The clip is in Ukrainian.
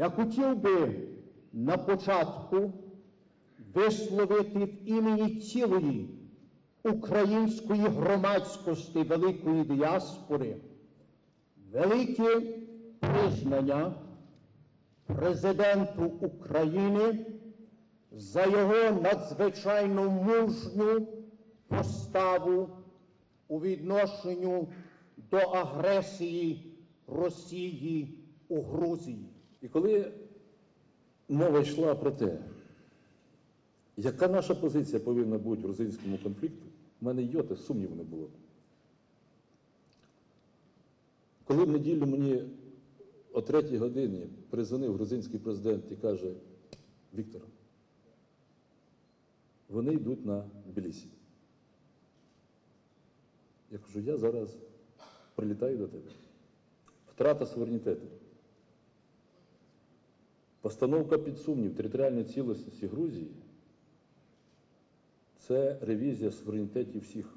Я хотів би на початку висловити в імені цілої української громадськості великої діаспори велике признання президенту України за його надзвичайно мужню поставу у відношенню до агресії Росії у Грузії. І коли мова йшла про те, яка наша позиція повинна бути в грузинському конфлікті, в мене йоти сумніву не було. Коли в неділю мені о третій годині призвонив грузинський президент і каже, Віктор, вони йдуть на Тбілісі. Я кажу, я зараз прилітаю до тебе. Втрата суверенітету. Постановка під сумнів територіальної цілісності Грузії це ревізія суверенітетів всіх